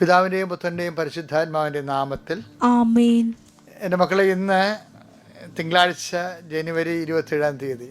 പിതാവിന്റെയും പുത്രന്റെയും പരിശുദ്ധാത്മാവിന്റെയും നാമത്തിൽ. എന്റെ മക്കളെ ഇന്ന് തിങ്കളാഴ്ച ജനുവരി ഇരുപത്തേഴാം തീയതി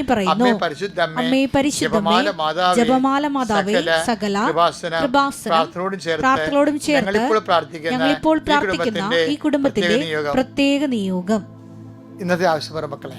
നന്ദി പറയുന്നു അമ്മേ പരിശുദ്ധ അമ്മേ, അമ്മേ പരിശുദ്ധമേ ജപമാല മാതാവേ, സകല പ്രാർത്ഥനോടും പ്രാർത്ഥനയോടും ചേർത്ത് ഞങ്ങൾ ഇപ്പോൾ ഞങ്ങളിപ്പോൾ പ്രാർത്ഥിക്കുന്ന ഈ കുടുംബത്തിന്റെ പ്രത്യേക നിയോഗം. ഇന്നത്തെ ആവശ്യം മക്കളെ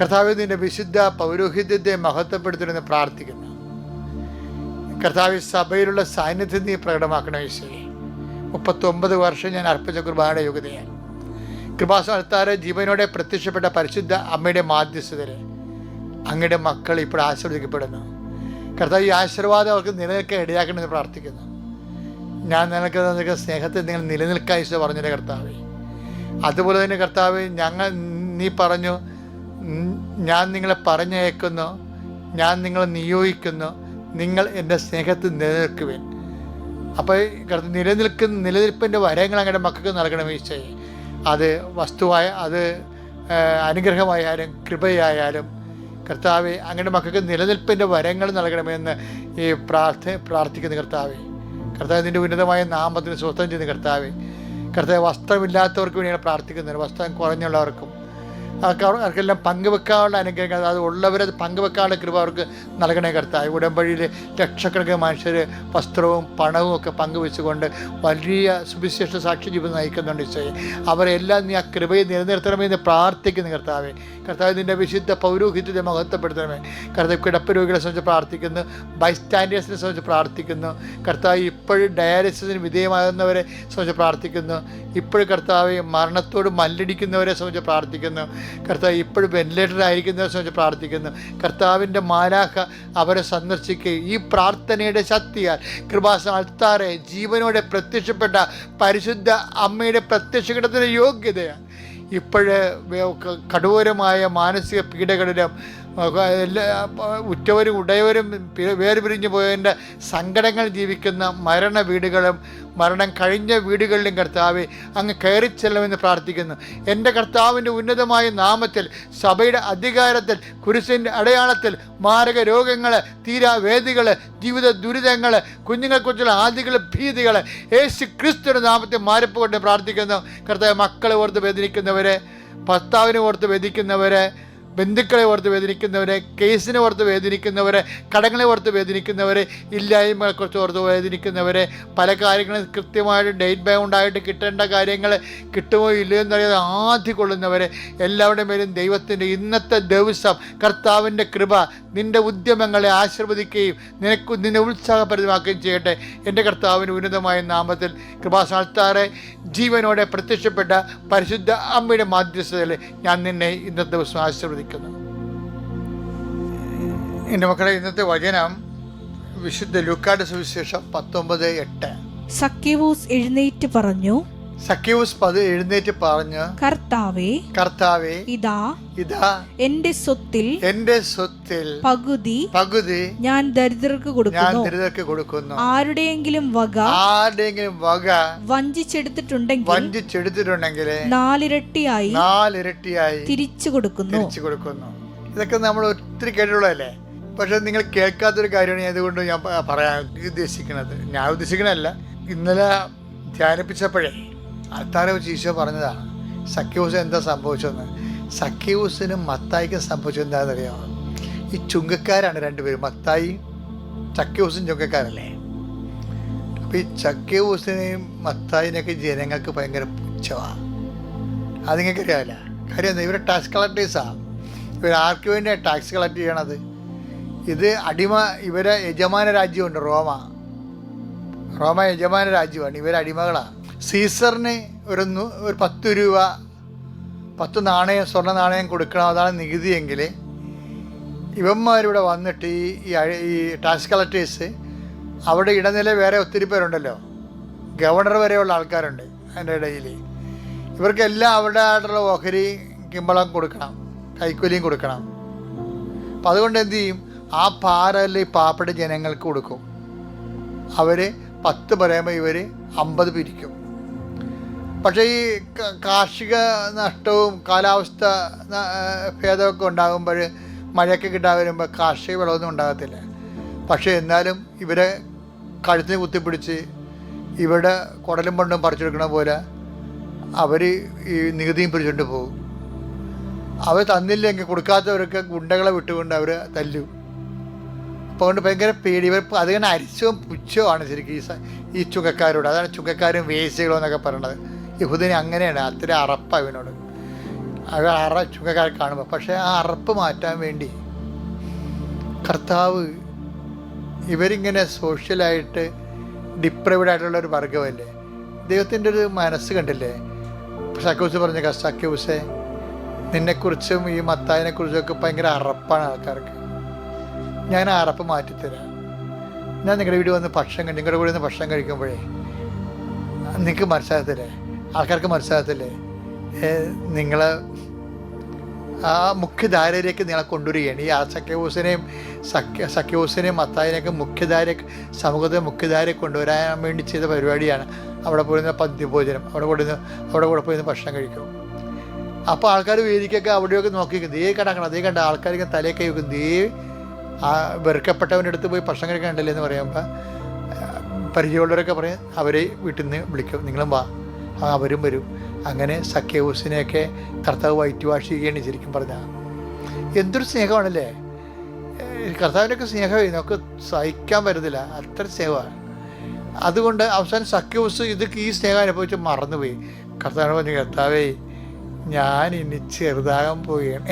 കർത്താവെ നിന്റെ വിശുദ്ധ പൗരോഹിത്യത്തെ മഹത്വപ്പെടുത്തണമെന്ന് പ്രാർത്ഥിക്കുന്നു. കർത്താവ് സഭയിലുള്ള സാന്നിധ്യം നീ പ്രകടമാക്കണം ഈശോയെ. മുപ്പത്തൊമ്പത് വർഷം ഞാൻ അർപ്പിച്ച കുർബാനയുടെ യോഗ്യതയാണ് കൃപാസ്ഥാനത്താറ് ജീവനോടെ പ്രത്യക്ഷപ്പെട്ട പരിശുദ്ധ അമ്മയുടെ മാധ്യസ്ഥതരെ അങ്ങയുടെ മക്കൾ ഇപ്പോൾ ആശീർവദിക്കപ്പെടുന്നു. കർത്താവ് ഈ ആശീർവാദം അവർക്ക് നിലനിൽക്കാൻ ഇടയാക്കണമെന്ന് പ്രാർത്ഥിക്കുന്നു. ഞാൻ നിനക്ക് നിനക്ക് സ്നേഹത്തിൽ നിങ്ങൾ നിലനിൽക്കാൻ ഈശോ പറഞ്ഞിട്ട് കർത്താവേ? അതുപോലെ തന്നെ കർത്താവ് ഞങ്ങൾ നീ പറഞ്ഞു "ഉം, ഞാൻ നിങ്ങളെ പറഞ്ഞയക്കുന്നു. ഞാൻ നിങ്ങളെ നിയോഗിക്കുന്നു. നിങ്ങൾ എന്റെ സ്നേഹത്തിൽ നിലനിൽക്കുവേൻ. അപ്പോൾ നിലനിൽക്കുന്ന നിലനിൽപ്പിന്റെ വരങ്ങൾ അങ്ങയുടെ മക്കൾക്ക് നൽകണമെന്ന് ഈശോയെ. അത് വസ്തുവായ അത് അനുഗ്രഹമായാലും കൃപയായാലും കർത്താവെ അങ്ങയുടെ മക്കൾക്ക് നിലനിൽപ്പിന്റെ വരങ്ങൾ നൽകണമെന്ന് ഈ പ്രാർത്ഥ പ്രാർത്ഥിക്കുന്ന കർത്താവെ. കർത്താവ് നിന്റെ ഉന്നതമായ നാമത്തിന് സ്വസ്ഥം ചെയ്യുന്ന കർത്താവെ. കർത്താവ് വസ്ത്രമില്ലാത്തവർക്ക് വേണ്ടിയാണ് പ്രാർത്ഥിക്കുന്നത് വസ്ത്രം കുറഞ്ഞുള്ളവർക്കും അവർക്കെല്ലാം പങ്കുവെക്കാനുള്ള അനുഗ്രഹങ്ങൾ അത് ഉള്ളവരത് പങ്കുവെക്കാനുള്ള കൃപ അവർക്ക് നൽകണേ കർത്താവ്. ഉടമ്പടിയിൽ ലക്ഷക്കണക്കിന് മനുഷ്യർ വസ്ത്രവും പണവും ഒക്കെ പങ്കുവെച്ചുകൊണ്ട് വലിയ സുവിശേഷ സാക്ഷി ജീവിതം നയിക്കുന്നുണ്ട് ഈശോയെ. അവരെല്ലാം നീ ആ കൃപയെ നിലനിർത്തണമെന്ന് പ്രാർത്ഥിക്കുന്നു കർത്താവെ. കർത്താവ് നിന്റെ വിശുദ്ധ പൗരോഹിത്യത്തെ മഹത്വപ്പെടുത്തണമേ. കർത്താവ് കിടപ്പ് രോഗികളെ സംബന്ധിച്ച് പ്രാർത്ഥിക്കുന്നു ബൈസ്റ്റാൻഡേഴ്സിനെ സംബന്ധിച്ച് പ്രാർത്ഥിക്കുന്നു. കർത്താവ് ഇപ്പോഴും ഡയാലിസിസിന് വിധേയമാകുന്നവരെ സംബന്ധിച്ച് പ്രാർത്ഥിക്കുന്നു. ഇപ്പോഴും കർത്താവ് മരണത്തോട് മല്ലടിക്കുന്നവരെ സംബന്ധിച്ച് പ്രാർത്ഥിക്കുന്നു. കർത്താവ് ഇപ്പോഴും വെന്റിലേറ്റർ ആയിരിക്കുന്ന ദിവസം വെച്ച് പ്രാർത്ഥിക്കുന്നു. കർത്താവിന്റെ മാലാഖ അവരെ സന്ദർശിക്കുകയും ഈ പ്രാർത്ഥനയുടെ ശക്തിയാൽ കൃപാസ അൾത്താറെ ജീവനോടെ പ്രത്യക്ഷപ്പെട്ട പരിശുദ്ധ അമ്മയുടെ പ്രത്യക്ഷഘടത്തിന്റെ യോഗ്യതയാണ് ഇപ്പോഴ് കഠോരമായ മാനസിക പീഡകളിലും എല്ലാ ഉറ്റവരും ഉടയവരും പി- വേർപിരിഞ്ഞു പോയതിന്റെ സങ്കടങ്ങൾ ജീവിക്കുന്ന മരണ വീടുകളും മരണം കഴിഞ്ഞ വീടുകളിലും കർത്താവ് അങ്ങ് കയറി ചെല്ലണമെന്ന് പ്രാർത്ഥിക്കുന്നു. എന്റെ കർത്താവിന്റെ ഉന്നതമായ നാമത്തിൽ സഭയുടെ അധികാരത്തിൽ കുരിശിന്റെ അടയാളത്തിൽ മാരക രോഗങ്ങൾ തീരാവേദികൾ ജീവിത ദുരിതങ്ങൾ കുഞ്ഞുങ്ങളെക്കുറിച്ചുള്ള ആദികൾ ഭീതികൾ യേശു ക്രിസ്തുവിന്റെ നാമത്തിൽ കൊണ്ട് പ്രാർത്ഥിക്കുന്നു. കർത്താവ് മക്കളെ ഓർത്ത് വേദനിക്കുന്നവരെ ഭർത്താവിനെ ഓർത്ത് വേദിക്കുന്നവരെ ബന്ധുക്കളെ ഓർത്ത് വേദനിക്കുന്നവരെ കേസിനെ ഓർത്ത് വേദനിക്കുന്നവരെ കടങ്ങളെ ഓർത്ത് വേദനിക്കുന്നവരെ ഇല്ലായ്മകളെക്കുറിച്ച് ഓർത്ത് വേദനിക്കുന്നവരെ പല കാര്യങ്ങളും കൃത്യമായിട്ട് ഡേറ്റ് ബൗണ്ടായിട്ട് കിട്ടേണ്ട കാര്യങ്ങൾ കിട്ടുമോ ഇല്ലയോ എന്നറിയാതെ ആദ്യ കൊള്ളുന്നവരെ എല്ലാവരുടെ മേലും ദൈവത്തിന്റെ ഇന്നത്തെ ദിവസം കർത്താവിന്റെ കൃപ നിന്റെ ഉദ്യമങ്ങളെ ആശീർവദിക്കുകയും നിനക്ക് നിന്നെ ഉത്സാഹപരിതമാക്കുകയും ചെയ്യട്ടെ. എന്റെ കർത്താവിന് ഉന്നതമായ നാമത്തിൽ കൃപാസാൽത്താറെ ജീവനോടെ പ്രത്യക്ഷപ്പെട്ട പരിശുദ്ധ അമ്മയുടെ മാധ്യസ്ഥതയിൽ ഞാൻ നിന്നെ ഇന്നത്തെ ദിവസം ആശീർവദിക്കുന്നു എന്റെ മക്കളെ ഇന്നത്തെ വചനം വിശുദ്ധ ലുക്കാട് സുവിശേഷം പത്തൊമ്പത് എട്ട്. സക്കേവൂസ് എഴുന്നേറ്റ് പറഞ്ഞു സഖ്യൂസ് പത് എഴുന്നേറ്റ് പറഞ്ഞു കർത്താവേ കർത്താവേ ഇതാ ഇതാ എന്റെ സ്വത്തിൽ എന്റെ സ്വത്തിൽ പകുതി പകുതി ഞാൻ ദരിദ്രർക്ക് കൊടുക്കുന്നു. ഞാൻ ദരിദ്രർക്ക് കൊടുക്കുന്നു. ആരുടെയെങ്കിലും വക ആരുടെയെങ്കിലും വക വഞ്ചിച്ചെടുത്തിട്ടുണ്ടെങ്കിൽ വഞ്ചിച്ചെടുത്തിട്ടുണ്ടെങ്കിൽ നാലിരട്ടിയായി നാലിരട്ടിയായി തിരിച്ചു കൊടുക്കുന്നു. തിരിച്ചു കൊടുക്കുന്നു. ഇതൊക്കെ നമ്മൾ ഒത്തിരി കേട്ടിട്ടുള്ളതല്ലേ? പക്ഷെ നിങ്ങൾ കേൾക്കാത്തൊരു കാര്യമാണ് അതുകൊണ്ട് ഞാൻ പറയാ പറയാൻ ഉദ്ദേശിക്കുന്നത്. ഞാൻ ഉദ്ദേശിക്കണല്ല ഇന്നലെ ധ്യാനിപ്പിച്ചപ്പോഴേ ആൾക്കാരെ വെച്ച് ഈശോ പറഞ്ഞതാണ് സഖ്യൂസ് എന്താ സംഭവിച്ചതെന്ന്. സഖ്യൂസിനും മത്തായിക്കും സംഭവിച്ചത് എന്താണെന്നറിയാമോ ഈ ചുങ്കക്കാരാണ് രണ്ടുപേരും. മത്തായി ചക്യൂസും ചുങ്കക്കാരല്ലേ? അപ്പം ഈ ചക്യൂസിനെയും മത്തായിനെയൊക്കെ ജനങ്ങൾക്ക് ഭയങ്കര പുച്ഛമാണ് അത് നിങ്ങൾക്ക് അറിയാമല്ല കാര്യം എന്താ? ഇവരെ ടാക്സ് കളക്ടേഴ്സാണ് ഇവർ ആർക്ക് വേണ്ടിയാണ് ടാക്സ് കളക്ട് ചെയ്യണത്? ഇത് അടിമ ഇവരെ യജമാന രാജ്യമുണ്ട് റോമ. റോമ യജമാന രാജ്യമാണ് ഇവർ അടിമകളാണ് സീസറിന് ഒരു ഒരു പത്ത് രൂപ പത്ത് നാണയം സ്വർണ നാണയം കൊടുക്കണം. അതാണ് നികുതിയെങ്കിൽ ഇവന്മാരിവിടെ വന്നിട്ട് ഈ ഈ ടാക്സ് കളക്ടേഴ്സ് അവിടെ ഇടനില വേറെ ഒത്തിരി പേരുണ്ടല്ലോ. ഗവർണർ വരെയുള്ള ആൾക്കാരുണ്ട് അതിന്റെ ഇടയിൽ ഇവർക്കെല്ലാം അവരുടെ ആയിട്ടുള്ള ഓഹരി കിമ്പളം കൊടുക്കണം കൈക്കൂലിയും കൊടുക്കണം. അപ്പം അതുകൊണ്ട് എന്ത് ചെയ്യും? ആ പാറയിൽ ഈ പാവപ്പെട്ട ജനങ്ങൾക്ക് കൊടുക്കും. അവർ പത്ത് പറയുമ്പോൾ ഇവർ അമ്പത് പിരിക്കും. പക്ഷേ ഈ കാർഷിക നഷ്ടവും കാലാവസ്ഥ ഭേദമൊക്കെ ഉണ്ടാകുമ്പോൾ മഴയൊക്കെ കിട്ടാൻ വരുമ്പോൾ കാർഷിക വിളവൊന്നും ഉണ്ടാകത്തില്ല. പക്ഷേ എന്നാലും ഇവരെ കഴുത്തിന് കുത്തിപ്പിടിച്ച് ഇവിടെ കുടലും പണ്ടും പറിച്ചെടുക്കണ പോലെ അവർ ഈ നികുതിയും പിടിച്ചുകൊണ്ട് പോകും. അവർ തന്നില്ലെങ്കിൽ കൊടുക്കാത്തവരൊക്കെ ഗുണ്ടകളെ വിട്ടുകൊണ്ട് അവർ തല്ലും. അപ്പോൾ അതുകൊണ്ട് ഭയങ്കര പേടി. ഇവർ അതിങ്ങനെ അരിച്ചവും പുച്ഛവുമാണ് ശരിക്കും ഈ ഈ ചുങ്കക്കാരോട്. അതാണ് ചുങ്കക്കാരും വേസ്റ്റുകളോ എന്നൊക്കെ പറയണത്. യഹൂദന് അങ്ങനെയാണ് അത്ര അറപ്പ് അവനോട് അവ അറ ചുങ്കക്കാരെ കാണുമ്പോൾ പക്ഷേ ആ അറപ്പ് മാറ്റാൻ വേണ്ടി കർത്താവ് ഇവരിങ്ങനെ സോഷ്യലായിട്ട് ഡിപ്രൈവഡ് ആയിട്ടുള്ള ഒരു വർഗമല്ലേ ദൈവത്തിന്റെ ഒരു മനസ്സ് കണ്ടില്ലേ? സക്യൂസ് പറഞ്ഞ സക്യൂസെ നിന്നെക്കുറിച്ചും ഈ മത്തായിനെക്കുറിച്ചൊക്കെ ഭയങ്കര അറപ്പാണ് ആൾക്കാർക്ക്. ഞാൻ ആ അറപ്പ് മാറ്റിത്തരാം. ഞാൻ നിങ്ങളുടെ വീട് വന്ന് ഭക്ഷണം നിങ്ങളുടെ കൂടെ നിന്ന് ഭക്ഷണം കഴിക്കുമ്പോഴേ നിങ്ങൾക്ക് മനസ്സിലാകത്തില്ലേ? ആൾക്കാർക്ക് മനസ്സിലാകത്തില്ലേ? നിങ്ങൾ ആ മുഖ്യധാരയിലേക്ക് നിങ്ങളെ കൊണ്ടുവരികയാണ്. ഈ ആ സഖ്യഹൂസിനെയും സഖ്യ സഖ്യഹൂസിനെയും മത്തായിനെയൊക്കെ മുഖ്യധാര സമൂഹത്തെ മുഖ്യധാരയെ കൊണ്ടുവരാൻ വേണ്ടി ചെയ്ത പരിപാടിയാണ്. അവിടെ പോയിരുന്ന പന്തിഭോജനം അവിടെ കൊടുന്ന് അവിടെ കൂടെ പോയിരുന്ന ഭക്ഷണം കഴിക്കും. അപ്പോൾ ആൾക്കാർ വേദിക്കൊക്കെ അവിടെയൊക്കെ നോക്കി നിൽക്കും. ദേ കടക്കണം അതേ കണ്ട ആൾക്കാർക്ക് തലയൊക്കെ വെക്കും ദേ ആ വെറുക്കപ്പെട്ടവന്റെ അടുത്ത് പോയി ഭക്ഷണം കഴിക്കാൻ ഉണ്ടല്ലേ എന്ന് പറയുമ്പോൾ പരിചയമുള്ളവരൊക്കെ പറയും അവരെ വീട്ടിൽ നിന്ന് വിളിക്കും. നിങ്ങളും വാ. അവരും വരും. അങ്ങനെ സഖ്യഹൂസിനെയൊക്കെ കർത്താവ് വൈറ്റ് വാഷ് ചെയ്യുകയാണ് ശരിക്കും പറഞ്ഞാൽ. എന്തൊരു സ്നേഹമാണല്ലേ? കർത്താവിനൊക്കെ സ്നേഹമായി. സ്നേഹമേ നമുക്ക് സഹിക്കാൻ പറ്റത്തില്ല. അത്ര സ്നേഹമാണ്. അതുകൊണ്ട് അവസാനം സഖ്യഹൂസ് ഇത് ഈ സ്നേഹം അനുഭവിച്ച് മറന്നുപോയി. കർത്താവിനെ പറഞ്ഞു കർത്താവേ ഞാൻ ഇനി ചെറുതാകാൻ പോവുകയാണ്.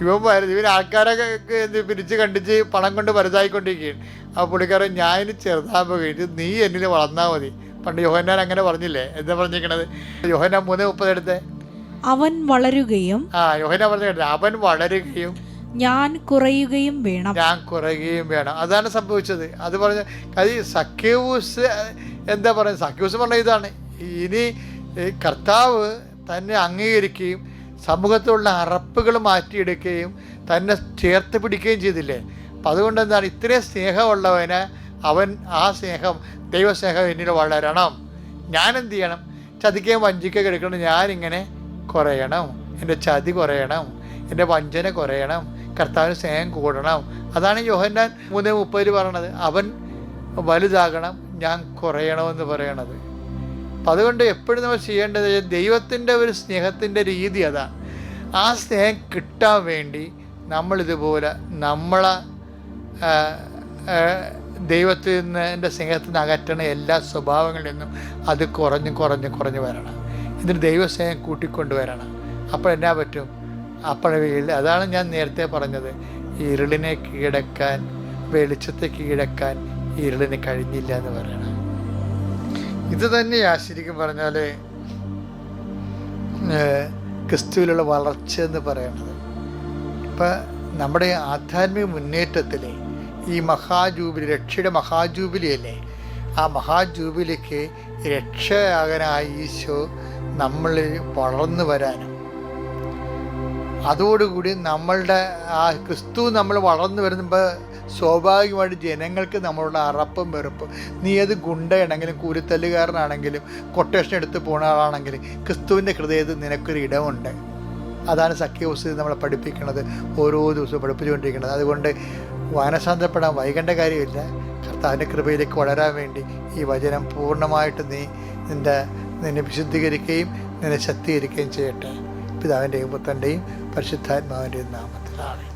ഇവൻ വരുന്നു ഇവൻ ആൾക്കാരൊക്കെ പിരിച്ച് കണ്ടിച്ച് പണം കൊണ്ട് വലുതായിക്കൊണ്ടിരിക്കുകയാണ്. ആ പുള്ളിക്കാരൻ ഞാൻ ഇനി ചെറുതാകാൻ പോവുകയാണ്. നീ എന്നിൽ വളർന്നാൽ മതി. പണ്ട് യോഹന്നാൻ അങ്ങനെ പറഞ്ഞില്ലേ? എന്താ പറഞ്ഞിരിക്കണത്? യോഹന്നാൻ മൂന്ന് മുപ്പത് എടുത്ത്? അവൻ വളരുകയും ആ യോഹന പറഞ്ഞ അവൻ വളരുകയും ഞാൻ കുറയുകയും വേണം. ഞാൻ കുറയുകയും വേണം. അതാണ് സംഭവിച്ചത്. അത് പറഞ്ഞ അത് സഖ്യൂസ് എന്താ പറയുക? സഖ്യൂസ് പറഞ്ഞ ഇതാണ്. ഇനി കർത്താവ് തന്നെ അംഗീകരിക്കുകയും സമൂഹത്തിലുള്ള അറപ്പുകൾ മാറ്റിയെടുക്കുകയും തന്നെ ചേർത്ത് പിടിക്കുകയും ചെയ്തില്ലേ? അപ്പം അതുകൊണ്ട് എന്താണ്? ഇത്രയും സ്നേഹമുള്ളവന് അവൻ ആ സ്നേഹം ദൈവസ്നേഹം എന്നിൽ വളരണം. ഞാൻ എന്ത് ചെയ്യണം? ചതിക്കുകയും വഞ്ചിക്കുകയും എടുക്കണം ഞാനിങ്ങനെ കുറയണം. എന്റെ ചതി കുറയണം. എന്റെ വഞ്ചന കുറയണം. കർത്താവിന് സ്നേഹം കൂടണം. അതാണ് യോഹന്നാൻ മൂന്ന് മുപ്പതിൽ പറയണത്. അവൻ വലുതാകണം. ഞാൻ കുറയണമെന്ന് പറയണത്. അപ്പം അതുകൊണ്ട് എപ്പോഴും നമ്മൾ ചെയ്യേണ്ടത് ദൈവത്തിന്റെ ഒരു സ്നേഹത്തിന്റെ രീതി അതാണ് ആ സ്നേഹം കിട്ടാൻ വേണ്ടി നമ്മളിതുപോലെ നമ്മളെ ദൈവത്തിൽ നിന്ന് എന്റെ സ്നേഹത്തിൽ നിന്ന് അകറ്റണ എല്ലാ സ്വഭാവങ്ങളിൽ നിന്നും അത് കുറഞ്ഞ് കുറഞ്ഞ് കുറഞ്ഞ് വരണം. ഇതിന് ദൈവസ്നേഹം കൂട്ടിക്കൊണ്ടുവരണം അപ്പോൾ എന്നാ പറ്റും? അപ്പോൾ അതാണ് ഞാൻ നേരത്തെ പറഞ്ഞത്. ഇരുളിനെ കീഴടക്കാൻ വെളിച്ചത്തെ കീഴടക്കാൻ ഇരുളിന് കഴിഞ്ഞില്ല എന്ന് പറയണം. ഇത് തന്നെയാ ശരിക്കും പറഞ്ഞാൽ ക്രിസ്തുവിലുള്ള വളർച്ച എന്ന് പറയുന്നത് ഇപ്പം നമ്മുടെ ആധ്യാത്മിക മുന്നേറ്റത്തിൽ ഈ മഹാജൂബിലി രക്ഷയുടെ മഹാജൂബിലി അല്ലേ ആ മഹാജൂബിലിക്ക് രക്ഷയാകാനായി ഈശോ നമ്മൾ വളർന്നു വരാനും. അതോടുകൂടി നമ്മളുടെ ആ ക്രിസ്തു നമ്മൾ വളർന്നു വരുമ്പോൾ സ്വാഭാവികമായിട്ട് ജനങ്ങൾക്ക് നമ്മളുടെ അറപ്പും വെറുപ്പും. നീ ഏത് ഗുണ്ടയാണെങ്കിലും കൂലിത്തല്ലുകാരനാണെങ്കിലും കൊട്ടേഷൻ എടുത്ത് പോണ ആളാണെങ്കിലും ക്രിസ്തുവിന്റെ ഹൃദയത്തിൽ നിനക്കൊരു ഇടമുണ്ട്. അതാണ് സഖ്യവസ്തു നമ്മളെ പഠിപ്പിക്കുന്നത് ഓരോ ദിവസവും പഠിപ്പിച്ചുകൊണ്ടിരിക്കുന്നത്. അതുകൊണ്ട് വായനശാന്തപ്പെടാൻ വൈകേണ്ട കാര്യമില്ല. കർത്താവിന്റെ കൃപയിലേക്ക് വളരാൻ വേണ്ടി ഈ വചനം പൂർണമായിട്ട് നീ നിന്റെ നിന്നെ വിശുദ്ധീകരിക്കുകയും നിന്നെ ശക്തീകരിക്കുകയും ചെയ്യട്ടെ. പിതാവിന്റെയും പുത്രന്റെയും പരിശുദ്ധാത്മാവിന്റെയും നാമത്തിലാണ്